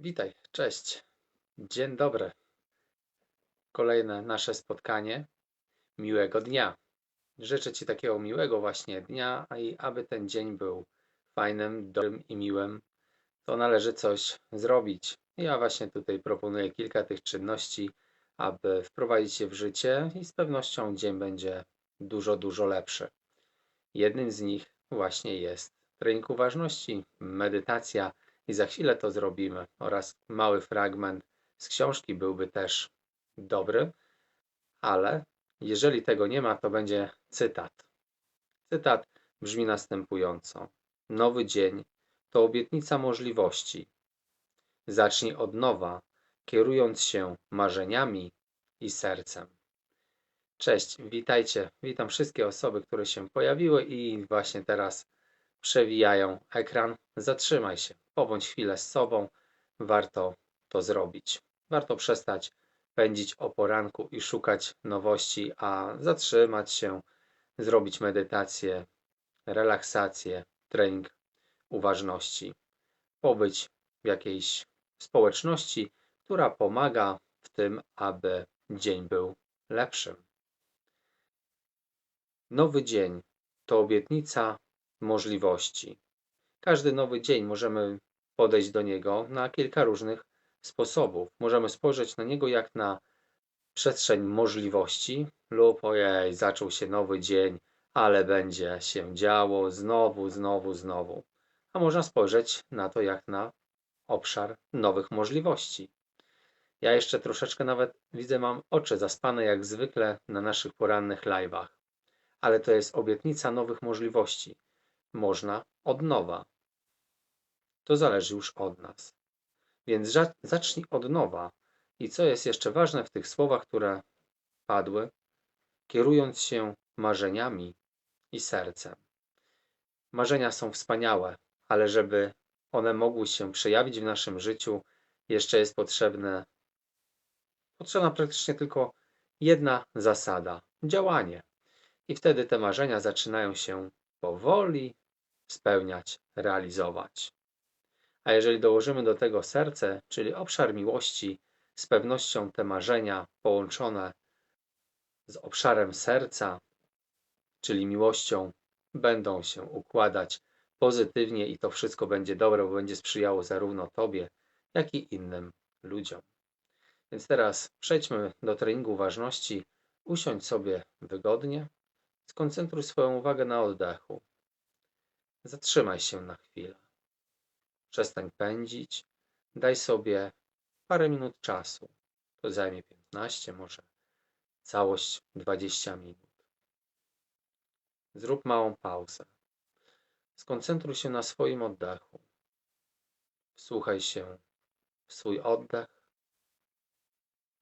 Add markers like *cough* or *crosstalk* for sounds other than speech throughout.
Witaj, cześć. Dzień dobry. Kolejne nasze spotkanie. Miłego dnia. Życzę Ci takiego miłego właśnie dnia, a i aby ten dzień był fajnym, dobrym i miłym, to należy coś zrobić. Ja właśnie tutaj proponuję kilka tych czynności, aby wprowadzić je w życie i z pewnością dzień będzie dużo, dużo lepszy. Jednym z nich właśnie jest trening uważności, medytacja, i za chwilę to zrobimy. Oraz mały fragment z książki byłby też dobry, ale jeżeli tego nie ma, to będzie cytat. Cytat brzmi następująco: Nowy dzień to obietnica możliwości. Zacznij od nowa, kierując się marzeniami i sercem. Cześć, witajcie. Witam wszystkie osoby, które się pojawiły i właśnie teraz przewijają ekran. Zatrzymaj się, pobądź chwilę z sobą. Warto to zrobić. Warto przestać pędzić o poranku i szukać nowości, a zatrzymać się, zrobić medytację, relaksację, trening uważności. Pobyć w jakiejś społeczności, która pomaga w tym, aby dzień był lepszym. Nowy dzień to obietnica możliwości. Każdy nowy dzień możemy podejść do niego na kilka różnych sposobów. Możemy spojrzeć na niego jak na przestrzeń możliwości, lub ojej, zaczął się nowy dzień, ale będzie się działo znowu, znowu, znowu. A można spojrzeć na to jak na obszar nowych możliwości. Ja jeszcze troszeczkę nawet widzę, mam oczy zaspane jak zwykle na naszych porannych live'ach, ale to jest obietnica nowych możliwości można od nowa. To zależy już od nas. Więc zacznij od nowa. I co jest jeszcze ważne w tych słowach, które padły, kierując się marzeniami i sercem. Marzenia są wspaniałe, ale żeby one mogły się przejawić w naszym życiu, jeszcze jest potrzebne, potrzebna praktycznie tylko jedna zasada działanie. I wtedy te marzenia zaczynają się powoli spełniać, realizować. A jeżeli dołożymy do tego serce, czyli obszar miłości, z pewnością te marzenia połączone z obszarem serca, czyli miłością, będą się układać pozytywnie i to wszystko będzie dobre, bo będzie sprzyjało zarówno Tobie, jak i innym ludziom. Więc teraz przejdźmy do treningu ważności. Usiądź sobie wygodnie, Skoncentruj swoją uwagę na oddechu. Zatrzymaj się na chwilę. Przestań pędzić. Daj sobie parę minut czasu. To zajmie 15, może całość 20 minut. Zrób małą pauzę. Skoncentruj się na swoim oddechu. Wsłuchaj się w swój oddech.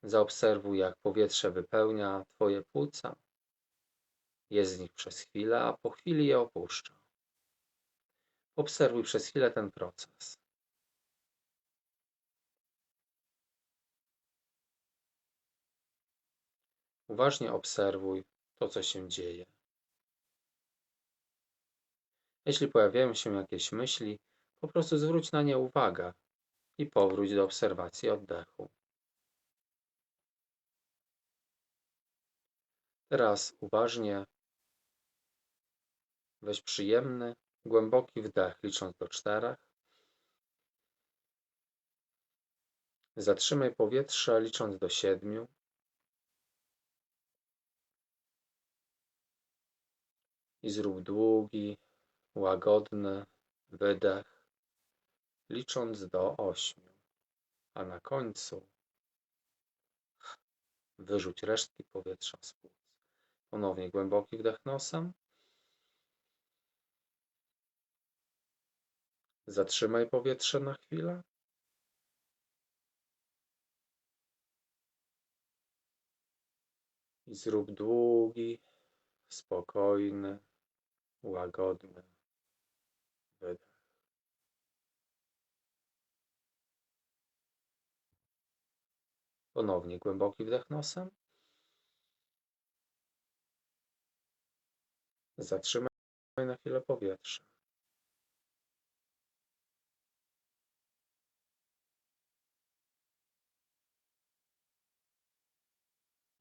Zaobserwuj, jak powietrze wypełnia Twoje płuca jest z nich przez chwilę, a po chwili je opuszcza. Obserwuj przez chwilę ten proces. Uważnie obserwuj to, co się dzieje. Jeśli pojawiają się jakieś myśli, po prostu zwróć na nie uwagę i powróć do obserwacji oddechu. Teraz uważnie Weź przyjemny, głęboki wdech, licząc do czterech. Zatrzymaj powietrze, licząc do siedmiu. I zrób długi, łagodny wydech, licząc do ośmiu. A na końcu wyrzuć resztki powietrza z płuc. Ponownie głęboki wdech nosem. Zatrzymaj powietrze na chwilę. I zrób długi, spokojny, łagodny wydech. Ponownie głęboki wdech nosem. Zatrzymaj na chwilę powietrze.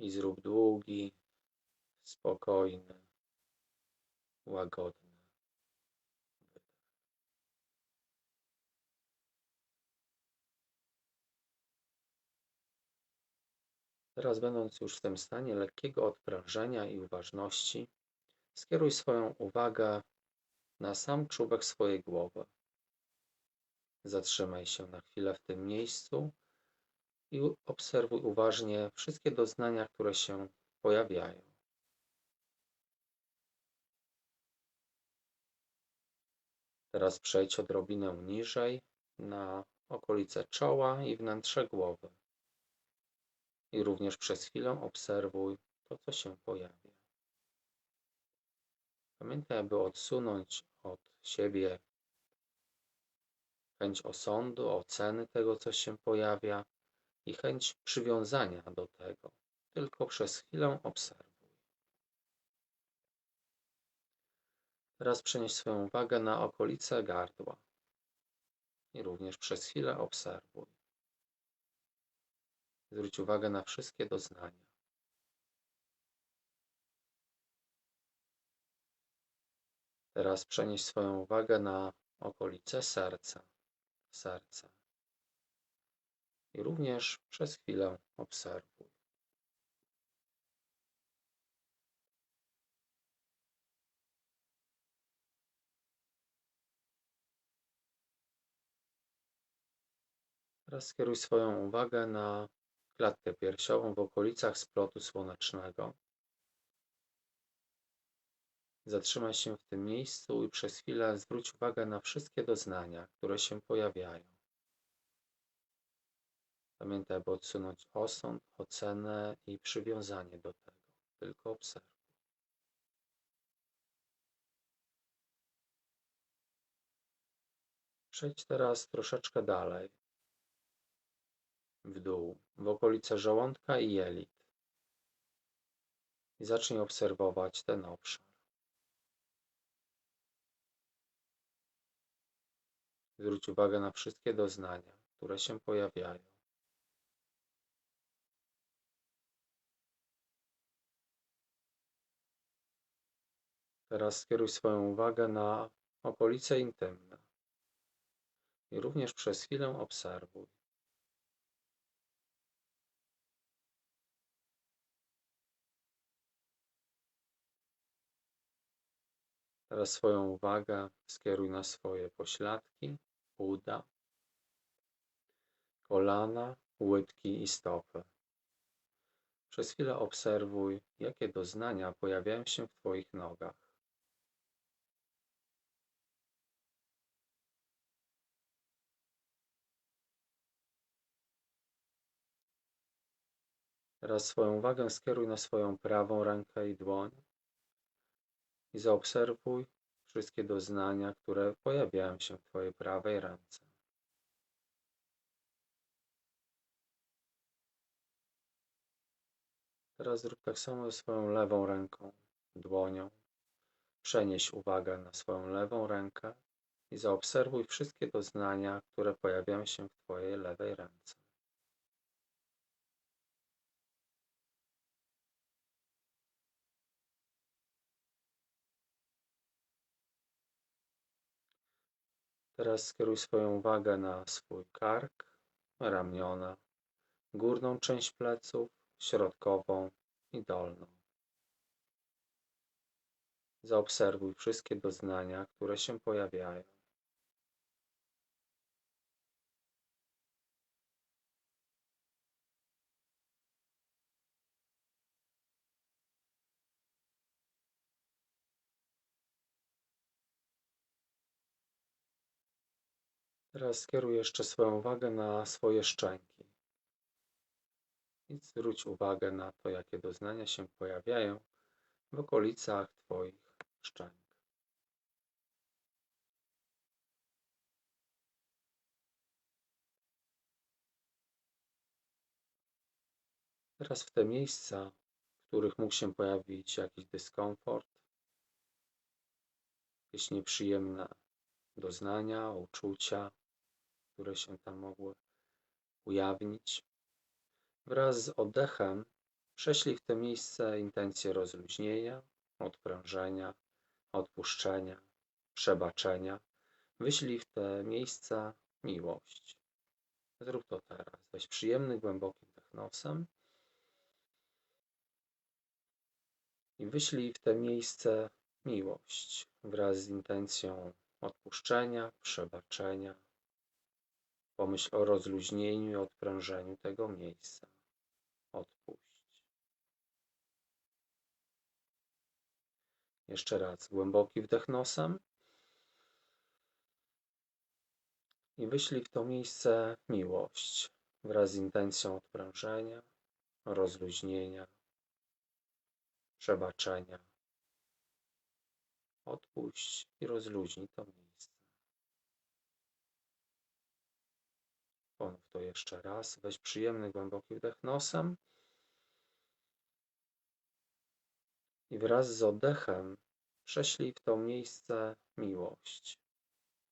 I zrób długi, spokojny, łagodny. Teraz, będąc już w tym stanie lekkiego odprężenia i uważności, skieruj swoją uwagę na sam czubek swojej głowy. Zatrzymaj się na chwilę w tym miejscu i obserwuj uważnie wszystkie doznania, które się pojawiają. Teraz przejdź odrobinę niżej na okolice czoła i wnętrze głowy. I również przez chwilę obserwuj to, co się pojawia. Pamiętaj, aby odsunąć od siebie chęć osądu, oceny tego, co się pojawia i chęć przywiązania do tego. Tylko przez chwilę obserwuj. Teraz przenieś swoją uwagę na okolice gardła i również przez chwilę obserwuj. Zwróć uwagę na wszystkie doznania. Teraz przenieś swoją uwagę na okolice serca, serca. I również przez chwilę obserwuj. Teraz skieruj swoją uwagę na klatkę piersiową w okolicach splotu słonecznego. Zatrzymaj się w tym miejscu i przez chwilę zwróć uwagę na wszystkie doznania, które się pojawiają. Pamiętaj, aby odsunąć osąd, ocenę i przywiązanie do tego. Tylko obserwuj. Przejdź teraz troszeczkę dalej, w dół, w okolice żołądka i jelit. I zacznij obserwować ten obszar. Zwróć uwagę na wszystkie doznania, które się pojawiają. Teraz skieruj swoją uwagę na okolice intymne i również przez chwilę obserwuj. Teraz swoją uwagę skieruj na swoje pośladki, uda, kolana, łydki i stopy. Przez chwilę obserwuj, jakie doznania pojawiają się w Twoich nogach. Teraz swoją uwagę skieruj na swoją prawą rękę i dłoń i zaobserwuj wszystkie doznania, które pojawiają się w Twojej prawej ręce. Teraz zrób tak samo ze swoją lewą ręką, dłonią. Przenieś uwagę na swoją lewą rękę i zaobserwuj wszystkie doznania, które pojawiają się w Twojej lewej ręce. Teraz skieruj swoją uwagę na swój kark, ramiona, górną część pleców, środkową i dolną. Zaobserwuj wszystkie doznania, które się pojawiają. Teraz skieruj jeszcze swoją uwagę na swoje szczęki. I zwróć uwagę na to, jakie doznania się pojawiają w okolicach Twoich szczęk. Teraz w te miejsca, w których mógł się pojawić jakiś dyskomfort, jakieś nieprzyjemne doznania, uczucia, które się tam mogły ujawnić. Wraz z oddechem Prześlij w to miejsce intencje rozluźnienia, odprężenia, odpuszczenia, przebaczenia. Wyślij w te miejsca miłość. Zrób to teraz. Weź przyjemny, głęboki wdech nosem i wyślij w te miejsce miłość wraz z intencją odpuszczenia, przebaczenia. Pomyśl o rozluźnieniu i odprężeniu tego miejsca. Odpuść. Jeszcze raz głęboki wdech nosem i wyślij w to miejsce miłość wraz z intencją odprężenia, rozluźnienia, przebaczenia. Odpuść i rozluźnij to miejsce. Ponów to jeszcze raz. Weź przyjemny, głęboki wdech nosem. I wraz z oddechem prześlij w to miejsce miłość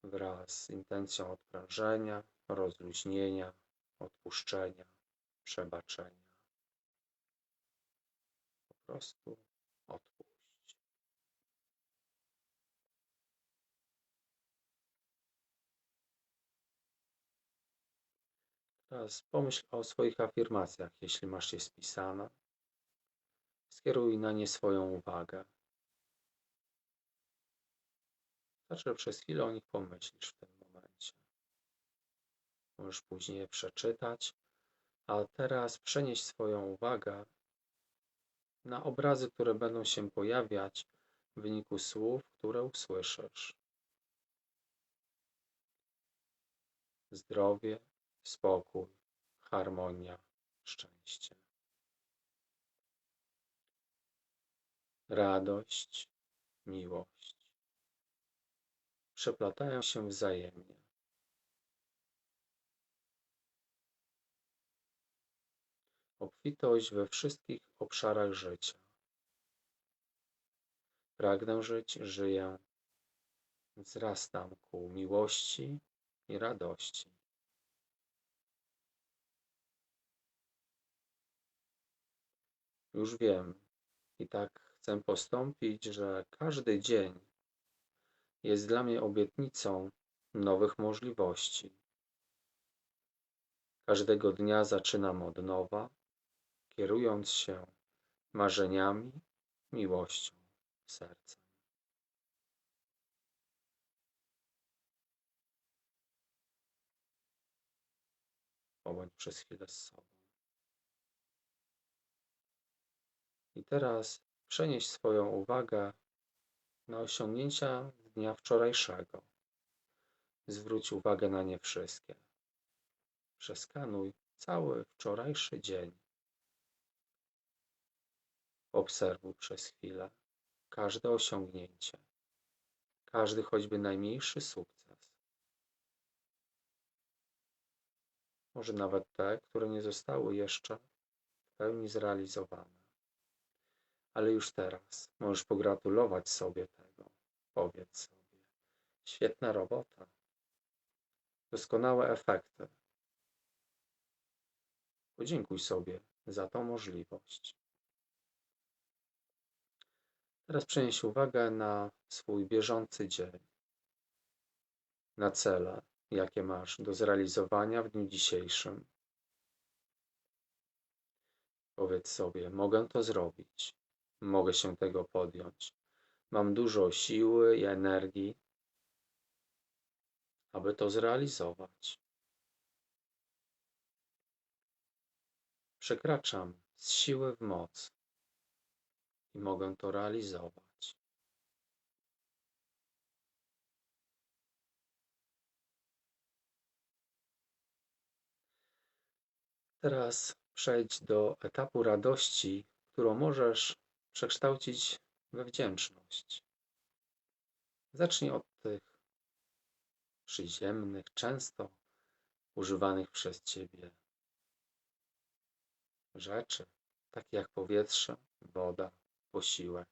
wraz z intencją odprężenia, rozluźnienia, odpuszczenia, przebaczenia. Po prostu odpuść. Teraz pomyśl o swoich afirmacjach, jeśli masz je spisane. Skieruj na nie swoją uwagę. Znaczy, przez chwilę o nich pomyślisz w tym momencie. Możesz później je przeczytać, a teraz przenieś swoją uwagę na obrazy, które będą się pojawiać w wyniku słów, które usłyszysz. Zdrowie, spokój, harmonia, szczęście. Radość, miłość przeplatają się wzajemnie. Obfitość we wszystkich obszarach życia. Pragnę żyć, żyję, wzrastam ku miłości i radości. Już wiem i tak chcę postąpić, że każdy dzień jest dla mnie obietnicą nowych możliwości. Każdego dnia zaczynam od nowa, kierując się marzeniami, miłością, sercem. Pobądź przez chwilę z sobą. I teraz przenieś swoją uwagę na osiągnięcia dnia wczorajszego. Zwróć uwagę na nie wszystkie. Przeskanuj cały wczorajszy dzień. Obserwuj przez chwilę każde osiągnięcie, każdy choćby najmniejszy sukces. Może nawet te, które nie zostały jeszcze w pełni zrealizowane. Ale już teraz możesz pogratulować sobie tego. Powiedz sobie, świetna robota, doskonałe efekty. Podziękuj sobie za tą możliwość. Teraz przenieś uwagę na swój bieżący dzień, na cele, jakie masz do zrealizowania w dniu dzisiejszym. Powiedz sobie: Mogę to zrobić, mogę się tego podjąć. Mam dużo siły i energii, aby to zrealizować. Przekraczam z siły w moc i mogę to realizować. Teraz przejdź do etapu radości, którą możesz przekształcić we wdzięczność. Zacznij od tych przyziemnych, często używanych przez Ciebie rzeczy, takie jak powietrze, woda, posiłek.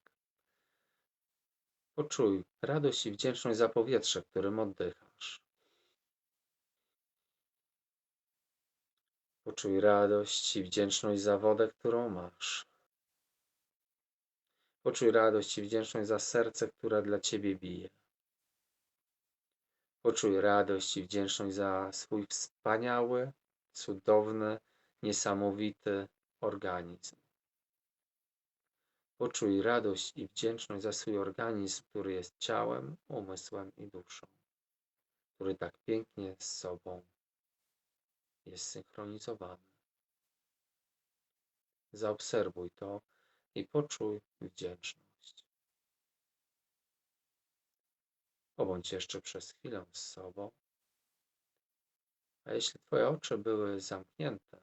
Poczuj radość i wdzięczność za powietrze, którym oddychasz. Poczuj radość i wdzięczność za wodę, którą masz. Poczuj radość i wdzięczność za serce, które dla Ciebie bije. Poczuj radość i wdzięczność za swój wspaniały, cudowny, niesamowity organizm. Poczuj radość i wdzięczność za swój organizm, który jest ciałem, umysłem i duszą, który tak pięknie z sobą jest synchronizowany. Zaobserwuj to i poczuj wdzięczność. Pobądź jeszcze przez chwilę z sobą. A jeśli Twoje oczy były zamknięte,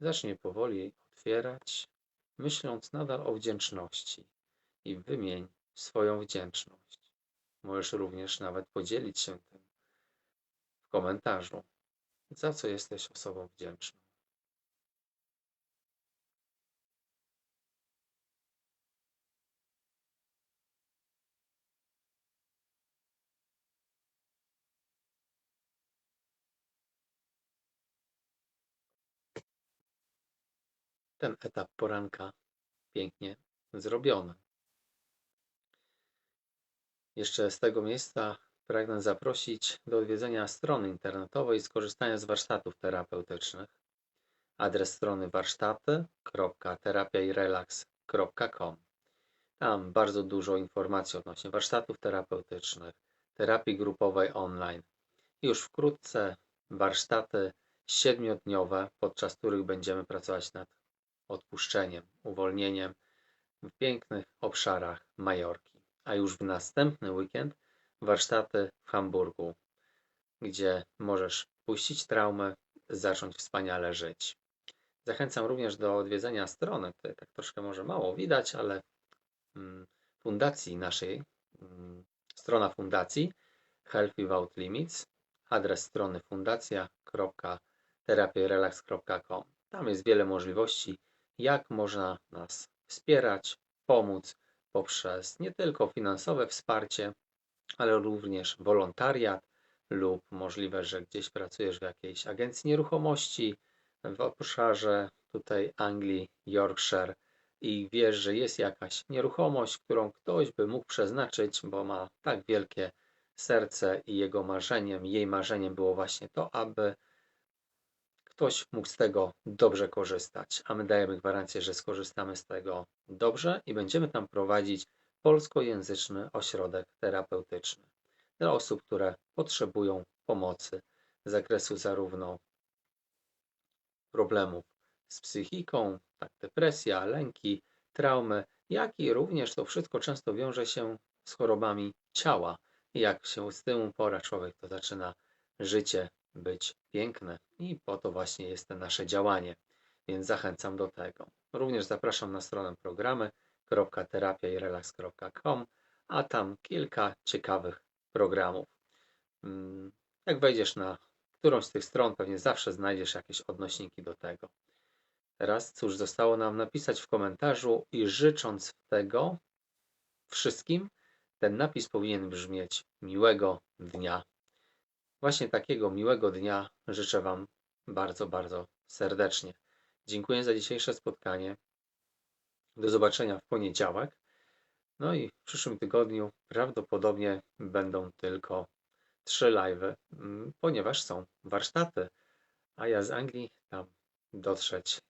zacznij powoli otwierać, myśląc nadal o wdzięczności i wymień swoją wdzięczność. Możesz również nawet podzielić się tym w komentarzu, za co jesteś osobą wdzięczną. Ten etap poranka pięknie zrobiony. Jeszcze z tego miejsca pragnę zaprosić do odwiedzenia strony internetowej i skorzystania z warsztatów terapeutycznych. Adres strony warsztaty.terapiairelax.com Tam bardzo dużo informacji odnośnie warsztatów terapeutycznych, terapii grupowej online. Już wkrótce warsztaty siedmiodniowe, podczas których będziemy pracować nad odpuszczeniem, uwolnieniem w pięknych obszarach Majorki. A już w następny weekend warsztaty w Hamburgu, gdzie możesz puścić traumę, zacząć wspaniale żyć. Zachęcam również do odwiedzenia strony, tutaj tak troszkę może mało widać, ale mm, fundacji naszej, mm, strona fundacji Health Without Limits, adres strony fundacja.terapiarelax.com. Tam jest wiele możliwości jak można nas wspierać, pomóc poprzez nie tylko finansowe wsparcie, ale również wolontariat lub możliwe, że gdzieś pracujesz w jakiejś agencji nieruchomości w obszarze tutaj Anglii, Yorkshire i wiesz, że jest jakaś nieruchomość, którą ktoś by mógł przeznaczyć, bo ma tak wielkie serce i jego marzeniem, jej marzeniem było właśnie to, aby ktoś mógł z tego dobrze korzystać, a my dajemy gwarancję, że skorzystamy z tego dobrze i będziemy tam prowadzić polskojęzyczny ośrodek terapeutyczny dla osób, które potrzebują pomocy z zakresu zarówno problemów z psychiką, tak depresja, lęki, traumy, jak i również to wszystko często wiąże się z chorobami ciała. Jak się z tym upora człowiek, to zaczyna życie być piękne i po to właśnie jest to nasze działanie, więc zachęcam do tego. Również zapraszam na stronę programy.terapiairelax.com, a tam kilka ciekawych programów. Mm, jak wejdziesz na którąś z tych stron, pewnie zawsze znajdziesz jakieś odnośniki do tego. Teraz cóż zostało nam napisać w komentarzu i życząc tego wszystkim, ten napis powinien brzmieć miłego dnia. Właśnie takiego miłego dnia życzę Wam bardzo, bardzo serdecznie. Dziękuję za dzisiejsze spotkanie. Do zobaczenia w poniedziałek. No i w przyszłym tygodniu prawdopodobnie będą tylko trzy live'y, mm, ponieważ są warsztaty, a ja z Anglii tam dotrzeć.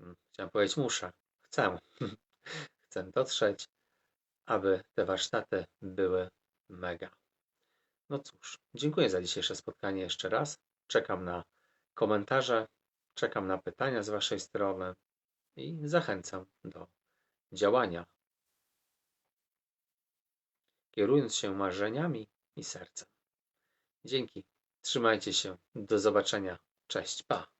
Mm, chciałem powiedzieć muszę, chcę. *laughs* chcę dotrzeć, aby te warsztaty były mega. No cóż, dziękuję za dzisiejsze spotkanie jeszcze raz. Czekam na komentarze, czekam na pytania z Waszej strony i zachęcam do działania, kierując się marzeniami i sercem. Dzięki, trzymajcie się, do zobaczenia, cześć, pa.